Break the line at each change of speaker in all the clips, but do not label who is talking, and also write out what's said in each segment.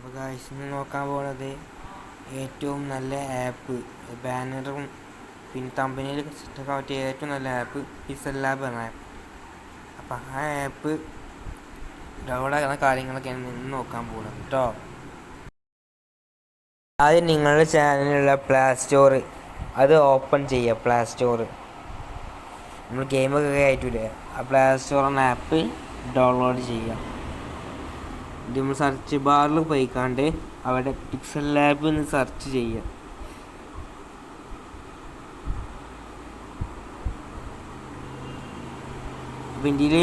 അപ്പോൾ ഗായ്സ് ഇന്ന് നോക്കാൻ പോകുന്നത് ഏറ്റവും നല്ല ആപ്പ് ബാനറും പിന്നെ കമ്പനിയിൽ സെറ്റൊക്കെ പറ്റിയ ഏറ്റവും നല്ല ആപ്പ് പിസൽ ലാബ് എന്ന ആപ്പ് അപ്പോൾ ആ ആപ്പ് ഡൗൺലോഡ് ആകുന്ന കാര്യങ്ങളൊക്കെയാണ് ഇന്ന് നോക്കാൻ പോകുന്നത് കേട്ടോ ആദ്യം നിങ്ങളുടെ ചാനലിലുള്ള പ്ലേ സ്റ്റോർ അത് ഓപ്പൺ ചെയ്യുക പ്ലേ സ്റ്റോർ നമ്മൾ ഗെയിമൊക്കെ കയറ്റൂലേ ആ പ്ലേ സ്റ്റോർ എന്ന ആപ്പ് ഡൗൺലോഡ് ചെയ്യുക ഇത് നമ്മൾ സെർച്ച് ബാറിൽ പോയിക്കാണ്ട് അവിടെ പിക്സൽ ലാബ് എന്ന് സെർച്ച് ചെയ്യാം. അപ്പം ഇന്ത്യയിൽ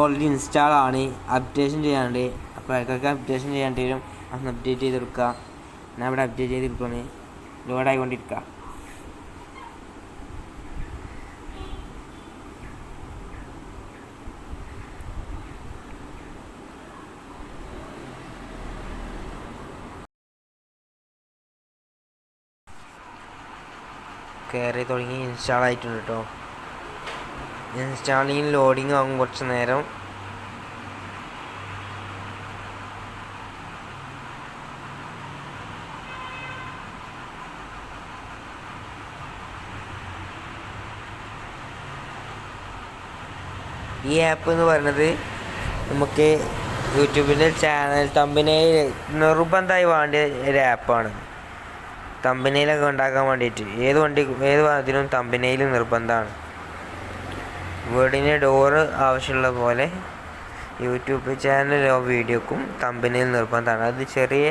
ഓൾറെഡി ഇൻസ്റ്റാൾ ആണ്. അപ്ഡേഷൻ ചെയ്യാണ്ട് അപ്പോൾ അയാൾക്കൊക്കെ അപ്ഡേഷൻ ചെയ്യാണ്ട് വരും. അന്ന് അപ്ഡേറ്റ് ചെയ്തെടുക്കുക ഞാൻ ഇവിടെ അപ്ഡേറ്റ് ചെയ്തെടുക്കുകയാണ് ലോഡായിക്കൊണ്ടിരിക്കുക കയറി തുടങ്ങി ഇൻസ്റ്റാൾ ആയിട്ടുണ്ട് കേട്ടോ ഇൻസ്റ്റാളിങ് ലോഡിങ് ആകും കുറച്ച് നേരം. ഈ ആപ്പ് എന്ന് പറയുന്നത് നമുക്ക് യൂട്യൂബിന്റെ ചാനൽ തമ്പിനെ നിർബന്ധമായി വേണ്ട ഒരു ആപ്പാണ് തമ്പനയിലൊക്കെ ഉണ്ടാക്കാൻ വേണ്ടിയിട്ട്. ഏത് വണ്ടി ഏത് അതിനും തമ്പനയിൽ നിർബന്ധമാണ്. വീടിന് ഡോറ് ആവശ്യമുള്ള പോലെ യൂട്യൂബ് ചാനലോ വീഡിയോക്കും തമ്പനയിൽ നിർബന്ധമാണ്. അത് ചെറിയ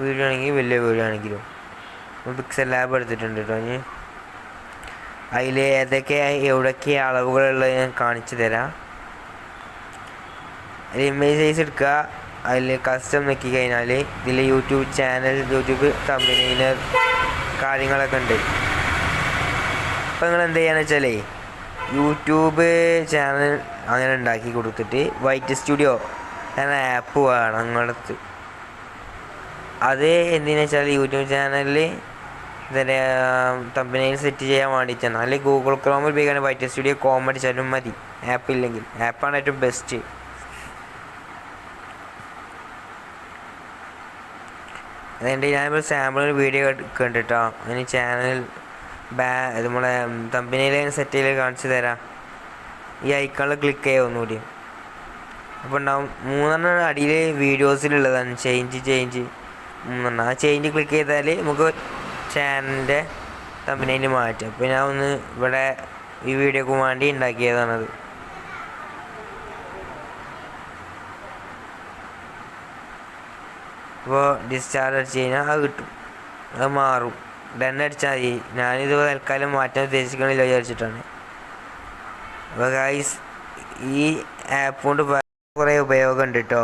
വീഡിയോ ആണെങ്കിൽ വലിയ വീഡിയോ ആണെങ്കിലും പിക്സൽ ലാബ് എടുത്തിട്ടുണ്ട് കേട്ടോ ഞാൻ അതിൽ ഏതൊക്കെ എവിടെയൊക്കെ അളവുകളുള്ളത് ഞാൻ കാണിച്ചു തരാം. ഇമേജ് സൈസ് എടുക്കുക. അതിൽ കസ്റ്റം നോക്കി കഴിഞ്ഞാൽ ഇതിൽ യൂട്യൂബ് ചാനൽ യൂട്യൂബ് കമ്പനിയിൽ കാര്യങ്ങളൊക്കെ ഉണ്ട്. അപ്പോൾ നിങ്ങൾ എന്ത് ചെയ്യാന്ന് വെച്ചാൽ യൂട്യൂബ് ചാനൽ അങ്ങനെ ഉണ്ടാക്കി കൊടുത്തിട്ട് വൈറ്റ് സ്റ്റുഡിയോ എന്ന ആപ്പ് വേണം നിങ്ങളടുത്ത് അത് എന്തിനു വെച്ചാൽ യൂട്യൂബ് ചാനലിൽ ഇതിന്റെ കമ്പനിയിൽ സെറ്റ് ചെയ്യാൻ വേണ്ടിയിട്ടാണ്. അല്ലെങ്കിൽ ഗൂഗിൾ ക്രോമിൽ ഉപയോഗിക്കാൻ വൈറ്റ് സ്റ്റുഡിയോ കോം അടിച്ചാലും മതി. ആപ്പ് ഇല്ലെങ്കിൽ. ആപ്പാണ് ഏറ്റവും ബെസ്റ്റ് അതുകൊണ്ട് ഞാനിപ്പോൾ സാമ്പിൾ വീഡിയോ കണ്ടിട്ടോ. അതിന് ചാനൽ ബാ നമ്മളെ തമ്പിനിൽ സെറ്റ് ചെയ്ത് കാണിച്ചു തരാം. ഈ ഐക്കണിൽ ക്ലിക്ക് ചെയ്യുക ഒന്നുകൂടി. അപ്പോൾ ഉണ്ടാവും മൂന്നെണ്ണം അടിയിൽ വീഡിയോസിലുള്ളതാണ് ചേഞ്ച് ചേഞ്ച് മൂന്നെണ്ണം. ആ ചേഞ്ച് ക്ലിക്ക് ചെയ്താൽ നമുക്ക് ചാനലിന്റെ തമ്പിനെ മാറ്റാം. അപ്പോൾ ഞാൻ ഒന്ന് ഇവിടെ ഈ വീഡിയോക്ക് വേണ്ടി ഉണ്ടാക്കിയതാണത്. അപ്പോൾ ഡിസ്ചാർജ് അടിച്ച് കഴിഞ്ഞാൽ അത് കിട്ടും. അത് മാറും. ഡൺ അടിച്ചാൽ മതി. ഞാനിത് തൽക്കാലം മാറ്റാൻ ഉദ്ദേശിക്കണില്ല വിചാരിച്ചിട്ടാണ്. അപ്പോൾ ഗൈസ് ഈ ആപ്പ് കൊണ്ട് കുറേ ഉപയോഗമുണ്ട് കേട്ടോ